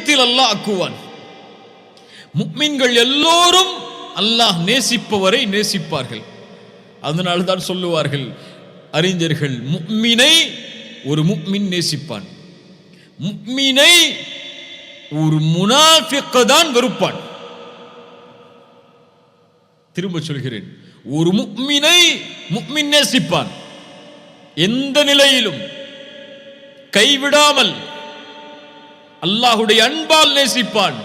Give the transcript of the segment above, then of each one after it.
வேகத்தில் அல்லாஹ் ஆக்குவான். முக்மின்கள் எல்லோரும் அல்லாஹ் நேசிப்பவரை நேசிப்பார்கள். அதனால தான் சொல்லுவார்கள் அறிஞர்கள் முக்மினை ஒரு முக்மின் நேசிப்பான். முக்மினை ஒரு முனாஃபிக்க தான் வெறுப்பான். திரும்ப சொல்கிறேன் ஒரு முக்மினை முக்மின் நேசிப்பான். எந்த நிலையிலும் கைவிடாமல் அல்லாஹுடைய அன்பால் நேசிப்பான்.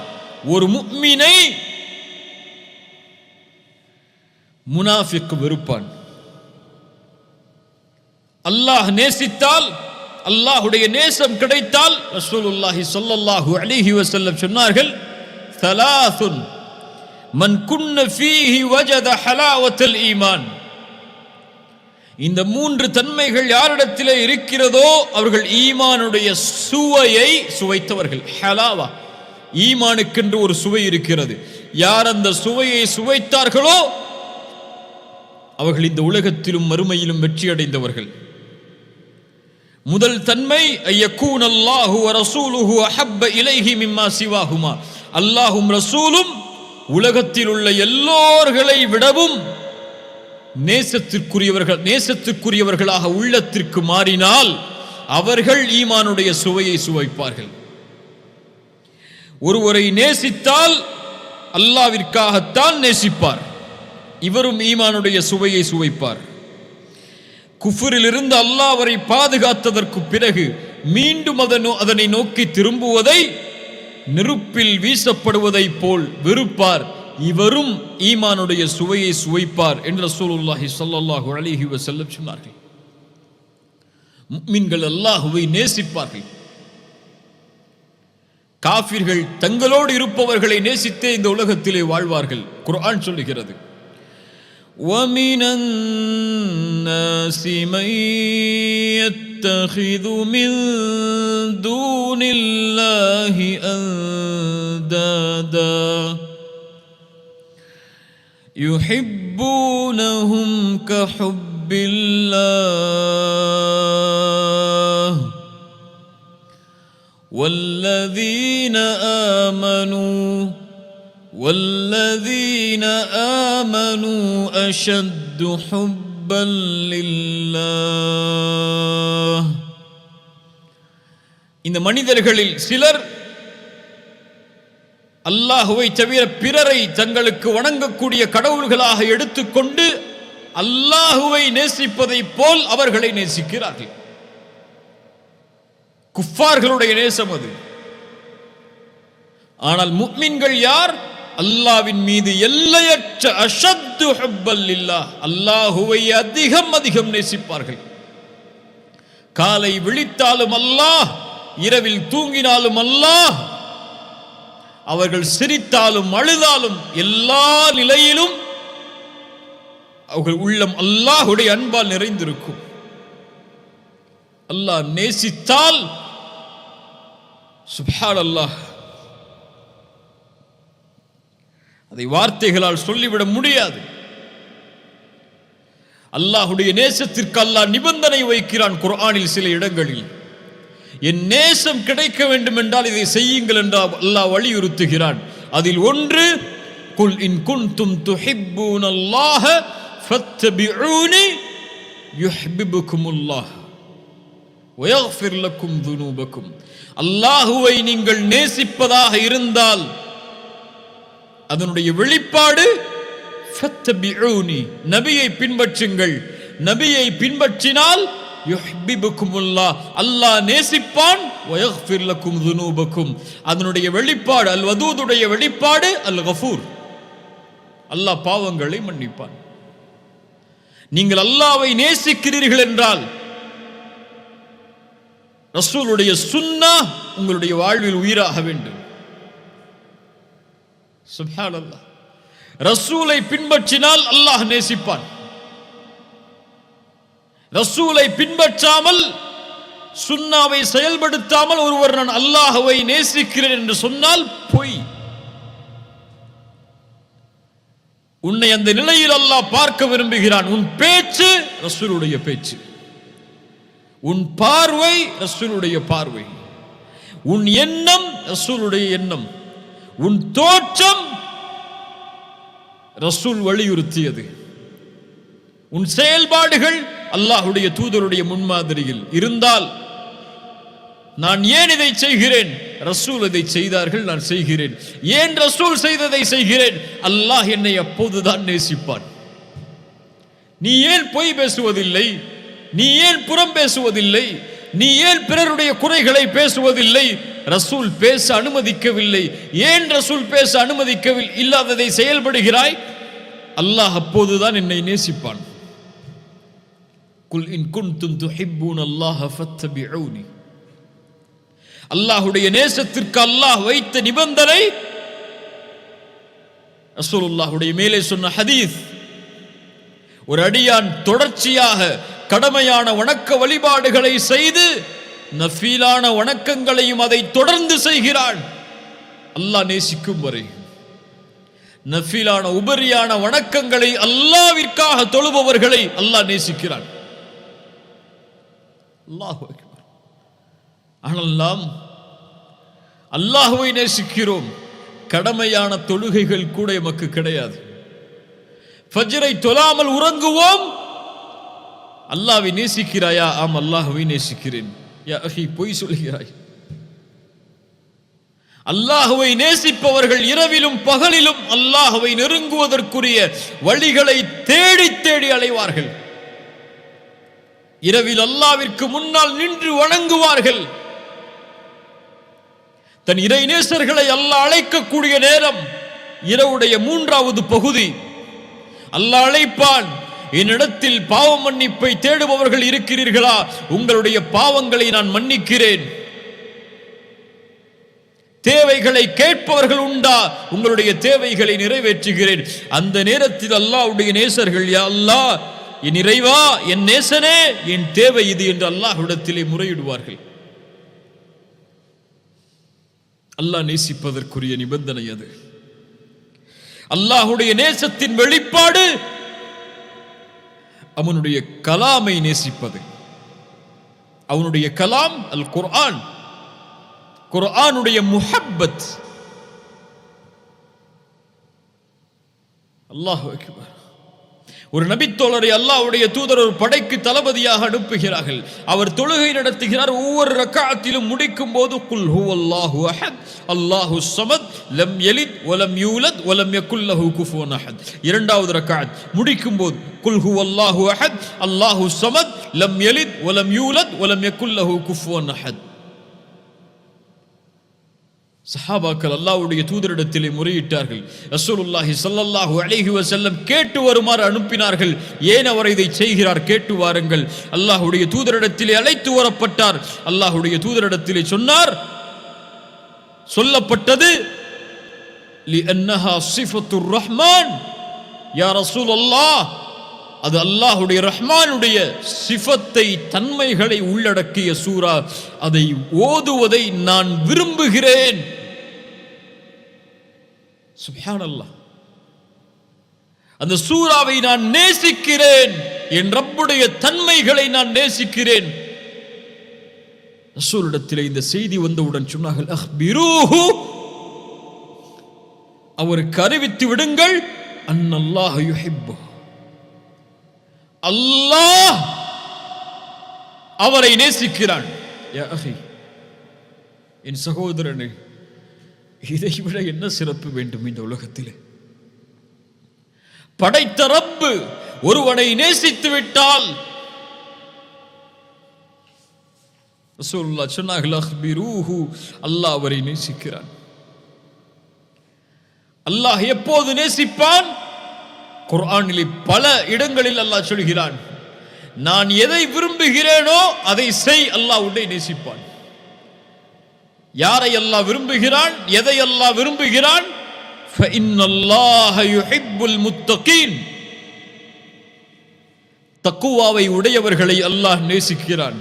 ஒரு முக்மீனை முனாஃபிக்கு வெறுப்பான். அல்லாஹ் நேசித்தால் அல்லாஹுடைய நேசம் கிடைத்தால் ரசூலுல்லாஹி சொல்லல்லாஹு அலிஹி வசல்லம் சொன்னார்கள் தலாசுன் மன் குன்ன ஃபீஹி வஜத ஹலாவத்தல் ஈமான். இந்த மூன்று தன்மைகள் யாரிடத்திலே இருக்கிறதோ அவர்கள் ஈமானுடைய சுவையை சுவைத்தவர்கள். ஹலாவா. ஈமானுக்கென்று ஒரு சுவை இருக்கிறது. யார் அந்த சுவையை சுவைத்தார்களோ அவர்கள் இந்த உலகத்திலும் மறுமையிலும் வெற்றி அடைந்தவர்கள் முதல் தன்மை ஐயக்கூன் அல்லாஹு ரசூலுஹு அஹப்ப இலைஹி மிம்மா சிவாஹுமா. அல்லாஹும் ரசூலும் உலகத்தில் உள்ள எல்லோர்களை விடவும் நேசத்திற்குரியவர்கள் நேசத்திற்குரியவர்களாக உள்ளத்திற்கு மாறினால் அவர்கள் ஈமானுடைய சுவையை சுவைப்பார்கள். ஒருவரை நேசித்தால் அல்லாவிற்காகத்தான் நேசிப்பார். இவரும் ஈமானுடைய சுவையை சுவைப்பார். குஃபரிலிருந்து அல்லாஹ் அவரை பாதுகாத்ததற்கு பிறகு மீண்டும் அதனோ அதனை நோக்கி திரும்புவதை நெருப்பில் வீசப்படுவதைப் போல் வெறுப்பார். இவரும் ஈமானுடைய சுவையை சுவைப்பார் என்று ரசூலுல்லாஹி ஸல்லல்லாஹு அலைஹி வஸல்லம் சொன்னார்கள் முக்மின்கள் அல்லாஹுவை நேசிப்பார்கள் காஃபிர்கள் தங்களோடு இருப்பவர்களை நேசித்தே இந்த உலகத்திலே வாழ்வார்கள் குர்ஆன் சொல்லுகிறது ومن الناس من يتخذ من دون الله اندادا يحبونهم كحب الله والذين آمنوا والذين آمنوا أشد حبا لله இந்த மனிதர்களில் சிலர் அல்லாஹுவை தவிர பிறரை தங்களுக்கு வணங்கக்கூடிய கடவுள்களாக எடுத்துக்கொண்டு அல்லாஹுவை நேசிப்பதைப் போல் அவர்களை நேசிக்கிறார்கள். குஃபார்களுடைய நேசம் அது. ஆனால் முக்மின்கள் யார்? அல்லாவின் மீது எல்லையற்ற அஷத்து ஹப்பல் இல்லா அல்லாஹுவை அதிகம் அதிகம் நேசிப்பார்கள். காலை விழித்தாலும் அல்லாஹ் இரவில் தூங்கினாலும் அல்லாஹ் அவர்கள் சிரித்தாலும் அழுதாலும் எல்லா நிலையிலும் அவர்கள் உள்ளம் அல்லாஹுடைய அன்பால் நிறைந்திருக்கும். அல்லாஹ் நேசித்தால் சுபால் அல்லாஹ் அதை வார்த்தைகளால் சொல்லிவிட முடியாது. அல்லாஹுடைய நேசத்திற்கு அல்லாஹ் நிபந்தனை வைக்கிறான் குர்ஆனில் சில இடங்களில். என் நேசம் கிடைக்க வேண்டும் என்றால் இதை செய்யுங்கள் என்று அல்லாஹ் வலியுறுத்துகிறான். அதில் ஒன்று குல் இன் குன்தும் துஹிப்பூன் அல்லாஹ ஃபத்தபிஊனி யுஹ்பிபுக்குமுல்லாஹ் வயஃபிர் லக்கும் துனூபக்கும். அல்லாஹுவை நீங்கள் நேசிப்பதாக இருந்தால் அதனுடைய வெளிப்பாடு ஃபத்தபிஊனி. நபியை பின்பற்றுங்கள். நபியை பின்பற்றினால் யுஹ்பிபுக்குமுல்லாஹ் அல்லாஹ் நேசிப்பான். வயஃபிர் துனூபக்கும். அதனுடைய வெளிப்பாடு அல் வதூதுடைய வெளிப்பாடு அல் கஃபூர். அல்லாஹ் பாவங்களை மன்னிப்பான். நீங்கள் அல்லாவை நேசிக்கிறீர்கள் என்றால் ரசூலுடைய சுன்னா உங்களுடைய வாழ்வில் உயிராக வேண்டும். சுப்ஹானல்லாஹ். ரசூலை பின்பற்றினால் அல்லாஹ் நேசிப்பான். ரசூலை பின்பற்றாமல் சுன்னாவை செயல்படுத்தாமல் ஒருவர் நான் அல்லாஹுவை நேசிக்கிறேன் என்று சொன்னால் பொய். உன்னை அந்த நிலையில் அல்லாஹ் பார்க்க விரும்புகிறான். உன் பேச்சு ரசூலுடைய பேச்சு. உன் பார்வை ரசூலுடைய பார்வை. உன் எண்ணம் ரசூலுடைய எண்ணம். உன் தோற்றம் ரசூல் வலியுறுத்தியது. உன் செயல்பாடுகள் அல்லாஹுடைய தூதருடைய முன்மாதிரியில் இருந்தால் நான் ஏன் இதை செய்கிறேன்? ரசூல் இதை செய்தார்கள் நான் செய்கிறேன். ஏன் ரசூல் செய்ததை செய்கிறேன்? அல்லாஹ் என்னை அப்போதுதான் நேசிப்பான். நீ ஏன் பொய் பேசுவதில்லை? நீ ஏன் புறம் பேசுவதில்லை? நீ ஏன் பிறருடைய குறைகளை பேசுவதில்லை? ரசூல் பேச அனுமதிக்கவில்லை. ஏன் ரசூல் பேச அனுமதிக்கவில்லை இல்லாததை செயல்படுகிறாய்? அல்லாஹ் அப்போதுதான் என்னை நேசிப்பான். குல் இன் குன்தும் துஹிப்பூன் அல்லாஹ் ஃபத்தபிஊனி அல்லாஹ்வுடைய நேசத்திற்கு அல்லாஹ் வைத்த நிபந்தனை ரசூலுல்லாஹ்வுடைய மேலே சொன்ன ஹதீஸ் ஒரு அடியான் தொடர்ச்சியாக கடமையான வணக்க வழிபாடுகளை செய்து நஃபீலான வணக்கங்களையும் அதை தொடர்ந்து செய்கிறான். அல்லாஹ் நேசிக்கும் வரை நஃபீலான உபரியான வணக்கங்களை அல்லாவிற்காக தொழுபவர்களை அல்லாஹ் நேசிக்கிறான். அல்லாஹு ஆனால் நாம் அல்லாஹுவை நேசிக்கிறோம். கடமையான தொழுகைகள் கூட எமக்கு கிடையாது. ஃபஜ்ரை தொழாமல் உறங்குவோம். அல்லாஹ்வை நேசிக்கிறாயா? ஆம் அல்லாஹுவை நேசிக்கிறேன். யா அஹி பொய் சொல்கிறாய். அல்லாஹுவை நேசிப்பவர்கள் இரவிலும் பகலிலும் அல்லாஹுவை நெருங்குவதற்குரிய வழிகளை தேடி தேடி அலைவார்கள். இரவில் அல்லாவிற்கு முன்னால் நின்று வணங்குவார்கள். தன் இறை நேசர்களை அல்லாஹ் அழைக்கக்கூடிய நேரம் இரவுடைய மூன்றாவது பகுதி. அல்லாஹ் அழைப்பான் என்னிடத்தில் பாவ மன்னிப்பை தேடுபவர்கள் இருக்கிறீர்களா? உங்களுடைய பாவங்களை நான் மன்னிக்கிறேன். தேவைகளை கேட்பவர்கள் உண்டா? உங்களுடைய தேவைகளை நிறைவேற்றுகிறேன். அந்த நேரத்தில் அல்லாவுடைய நேசர்கள் யா அல்லாஹ் என் இறைவா என் நேசனே என் தேவை இது என்று அல்லாஹ்விடத்திலே முறையிடுவார்கள். அல்லாஹ் நேசிப்பதற்குரிய நிபந்தனை அது. அல்லாஹுடைய நேசத்தின் வெளிப்பாடு அவனுடைய கலாமை நேசிப்பது. அவனுடைய கலாம் அல் குர்ஆன். குர்ஆனுடைய முஹப்பத். அல்லாஹ் அக்பர். ஒரு நபித்தோழரை அல்லாவுடைய தூதர் ஒரு படைக்கு தளபதியாக அனுப்புகிறார்கள். அவர் தொழுகை நடத்துகிறார். ஒவ்வொரு ரக்காத்திலும் முடிக்கும் போது குல் ஹு அல்லாஹு அஹத் அல்லாஹு சமத் லம் எலித் ஒலம் யூலத் ஒலம் யக்குல்லஹு குஃபோன் அஹத். இரண்டாவது ரக்காத் முடிக்கும் போது குல் ஹு அல்லாஹு அஹத் அல்லாஹு சமத் லம் எலித் ஒலம் யூலத் ஒலம் யக்குல்லஹு குஃபோன் அஹத். சஹாபாக்கள் அல்லாவுடைய தூதரிடத்திலே முறையிட்டார்கள். ரசூலுல்லாஹி சல்லல்லாஹு அலைஹி வசல்லம் கேட்டு வருமாறு அனுப்பினார்கள். ஏன் அவர் இதை செய்கிறார்? கேட்டு வாருங்கள். அல்லாஹுடைய தூதரிடத்திலே அழைத்து வரப்பட்டார். அல்லாஹுடைய தூதரிடத்திலே சொன்னார் சொல்லப்பட்டது லிஅன்னஹா சிஃபத்துர் ரஹ்மான். யா ரசூலல்லாஹ் அது அல்லாஹுடைய ரஹ்மானுடைய சிஃபத்தை தன்மைகளை உள்ளடக்கிய சூரா அதை ஓதுவதை நான் விரும்புகிறேன். சுப்ஹானல்லாஹ். அந்த சூறாவை நான் நேசிக்கிறேன் என் ரப்புடைய தன்மைகளை நான் நேசிக்கிறேன். ரசூலிடத்தில் இந்த செய்தி வந்தவுடன் சொன்னார்கள் அஹ்பிரூஹு. அவருக்கு அறிவித்து விடுங்கள் அன்னல்லாஹ் யுஹிப்பு அல்லாஹ் அவரை நேசிக்கிறான். என் சகோதரனே இதை விட என்ன சிறப்பு வேண்டும் இந்த உலகத்தில்? படைத்த ரப்பு ஒருவனை நேசித்து விட்டால். சொன்னார்கள் அஹ்பிரூஹு அல்லாஹ் அவரை நேசிக்கிறான். அல்லாஹ் எப்போது நேசிப்பான்? குர்ஆனிலே பல இடங்களில் அல்லாஹ் சொல்கிறான் நான் எதை விரும்புகிறேனோ அதை செய் அல்லாஹ் உன்னை நேசிப்பான். யாரை எல்லாம் விரும்புகிறான் எதையெல்லாம் விரும்புகிறான் தக்குவாவை உடையவர்களை அல்லாஹ் நேசிக்கிறான்.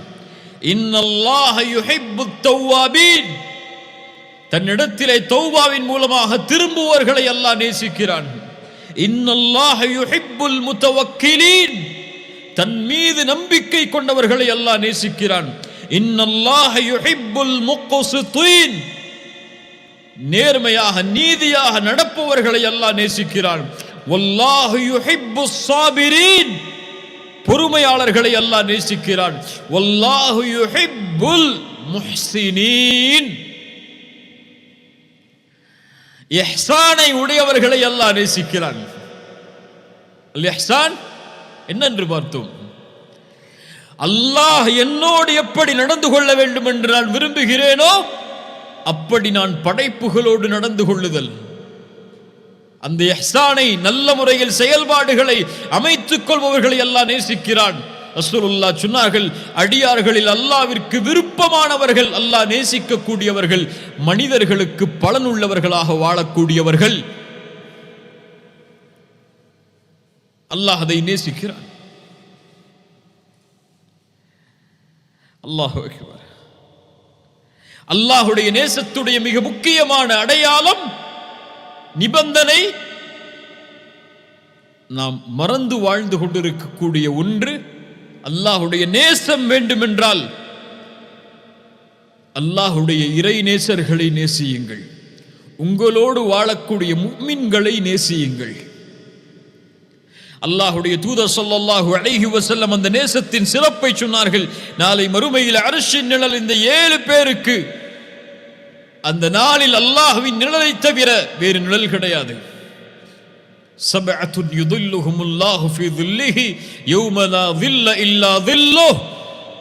தன்னிடத்திலே தௌவாவின் மூலமாக திரும்புவர்களை அல்லாஹ் நேசிக்கிறான். தன் மீது நம்பிக்கை கொண்டவர்களை அல்லாஹ் நேசிக்கிறான். நேர்மையாக நீதியாக நடப்பவர்களை எல்லாம் நேசிக்கிறான். பொறுமையாளர்களை எல்லாம் நேசிக்கிறான். வல்லாஹு உடையவர்களை எல்லாம் நேசிக்கிறான். என்னென்று பார்த்தோம். அல்லாஹ் என்னோடு எப்படி நடந்து கொள்ள வேண்டும் என்று நான் விரும்புகிறேனோ அப்படி நான் படைப்புகளோடு நடந்து கொள்ளுதல். அந்த எஹ்சானை நல்ல முறையில் செயல்பாடுகளை அமைத்துக் கொள்பவர்களை எல்லாம் நேசிக்கிறான். ரசூலுல்லா சொன்னார்கள் அடியார்களில் அல்லாவிற்கு விருப்பமானவர்கள் அல்லாஹ் நேசிக்கக்கூடியவர்கள் மனிதர்களுக்கு பலனுள்ளவர்களாக வாழக்கூடியவர்கள். அல்லாஹ் அதை நேசிக்கிறான். அல்லாஹ் அக்பர். அல்லாஹுடைய நேசத்துடைய மிக முக்கியமான அடையாளம் நிபந்தனை நாம் மறந்து வாழ்ந்து கொண்டிருக்கக்கூடிய ஒன்று அல்லாஹுடைய நேசம் வேண்டுமென்றால் அல்லாஹுடைய இறை நேசர்களை நேசியுங்கள். உங்களோடு வாழக்கூடிய முக்மின்களை நேசியுங்கள். அல்லாஹுடைய தூதர் சொல்லல்லாஹு அழகி வசல்லம் அந்த நேசத்தின் சிறப்பை சொன்னார்கள். நாளை மறுமையில் அரசின் நிழல் இந்த ஏழு பேருக்கு. அந்த நாளில் அல்லாஹுவின் நிழலை தவிர வேறு நிழல் கிடையாது. சபஅத்துன் யுதுல்லுஹுமுல்லாஹு ஃபீ துல்லிஹி யௌம வில்ல தில்ல இல்லா தில்லோ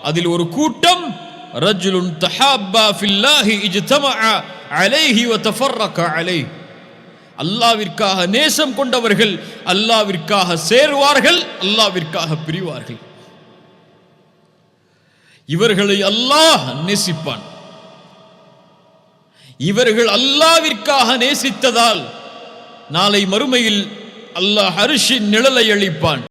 அதில் ஒரு கூட்டம் ரஜுலுன் தஹாப்பா ஃபில்லாஹி இஜ்தமஅ அலைஹி வ தஃபர்ரக அலைஹி. அல்லாவிற்காக நேசம் கொண்டவர்கள் அல்லாவிற்காக சேருவார்கள் அல்லாவிற்காக பிரிவார்கள். இவர்களை அல்லாஹ் நேசிப்பான். இவர்கள் அல்லாவிற்காக நேசித்ததால் நாளை மறுமையில் அல்லாஹ் அரிசி நிழலை அளிப்பான்